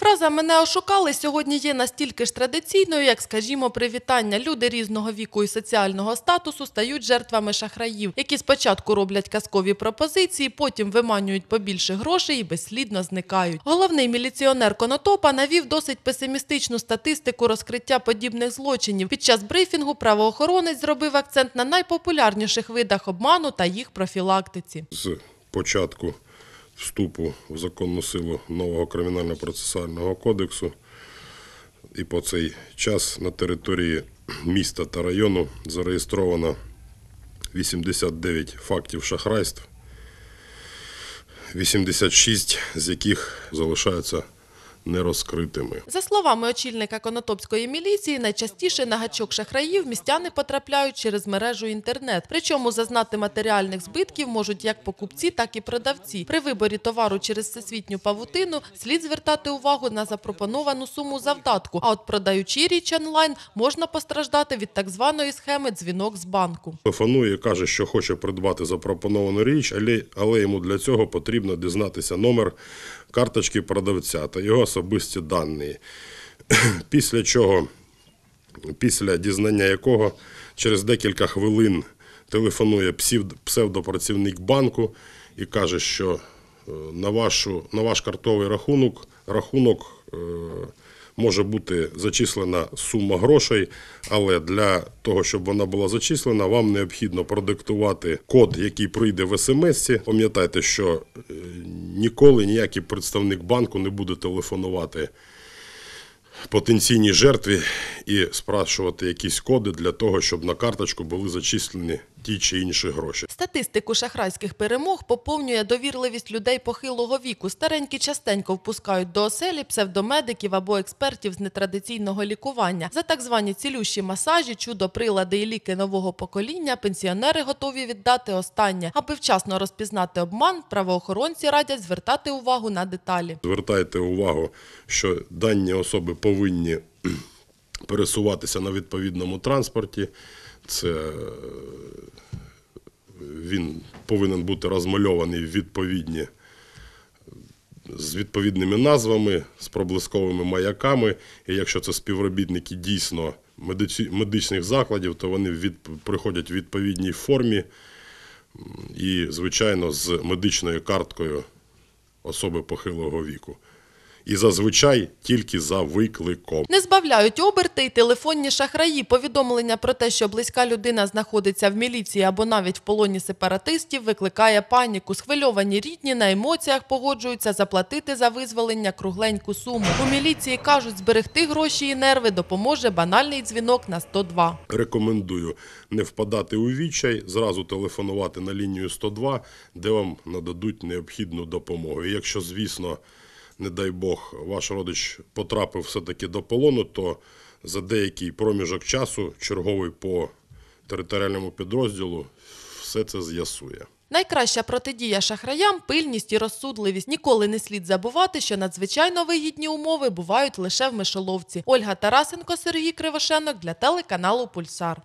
Фраза мене ошукали сьогодні є настільки ж традиційною, як, скажімо, привітання. Люди різного віку і соціального статусу стають жертвами шахраїв, які спочатку роблять казкові пропозиції, потім виманюють побільше грошей і безслідно зникають. Головний міліціонер Конотопа навів досить песимістичну статистику розкриття подібних злочинів. Під час брифінгу правоохоронець зробив акцент на найпопулярніших видах обману та їх профілактиці. з початку вступу в законну силу нового кримінально-процесуального кодексу. І по цей час на території міста та району зареєстровано 89 фактів шахрайств, 86 з яких залишаються нерозкритими. За словами очільника Конотопської міліції, найчастіше на гачок шахраїв містяни потрапляють через мережу інтернет. Причому зазнати матеріальних збитків можуть як покупці, так і продавці. При виборі товару через всесвітню павутину слід звертати увагу на запропоновану суму завдатку. А от продаючи річ онлайн, можна постраждати від так званої схеми дзвінок з банку. Телефонує каже, що хоче придбати запропоновану річ, але, але йому для цього потрібно дізнатися номер карточки продавця та його особисті дані. Після чого, після дізнання якого через декілька хвилин телефонує псевдопрацівник банку і каже, що е, на, вашу, на ваш картовий рахунок, рахунок е, може бути зачислена сума грошей, але для того, щоб вона була зачислена, вам необхідно продиктувати код, який прийде в смс. Пам'ятайте, що е, ніколи ніякий представник банку не буде телефонувати потенційній жертві і спрашувати якісь коди для того, щоб на карточку були зачислені ті чи інші гроші. Статистику шахрайських перемог поповнює довірливість людей похилого віку. Старенькі частенько впускають до оселі псевдомедиків або експертів з нетрадиційного лікування. За так звані цілющі масажі, чудо-прилади і ліки нового покоління пенсіонери готові віддати останнє. Аби вчасно розпізнати обман, правоохоронці радять звертати увагу на деталі. Звертайте увагу, що дані особи повинні пересуватися на відповідному транспорті. Це е, він повинен бути розмальований відповідні з відповідними назвами, з проблисковими маяками. І якщо це співробітники дійсно медичних закладів, то вони від, приходять в відповідній формі і, звичайно, з медичною карткою особи похилого віку. І зазвичай тільки за викликом. Не збавляють оберти й телефонні шахраї. Повідомлення про те, що близька людина знаходиться в міліції або навіть в полоні сепаратистів, викликає паніку. Схвильовані рідні на емоціях погоджуються заплатити за визволення кругленьку суму. У міліції кажуть, зберегти гроші і нерви допоможе банальний дзвінок на 102. Рекомендую не впадати у відчай, зразу телефонувати на лінію 102, де вам нададуть необхідну допомогу. І якщо, звісно, не дай Бог, ваш родич потрапив все-таки до полону, то за деякий проміжок часу черговий по територіальному підрозділу все це з'ясує. Найкраща протидія шахраям пильність і розсудливість. Ніколи не слід забувати, що надзвичайно вигідні умови бувають лише в мишоловці. Ольга Тарасенко, Сергій Кривошенок для телеканалу Пульсар.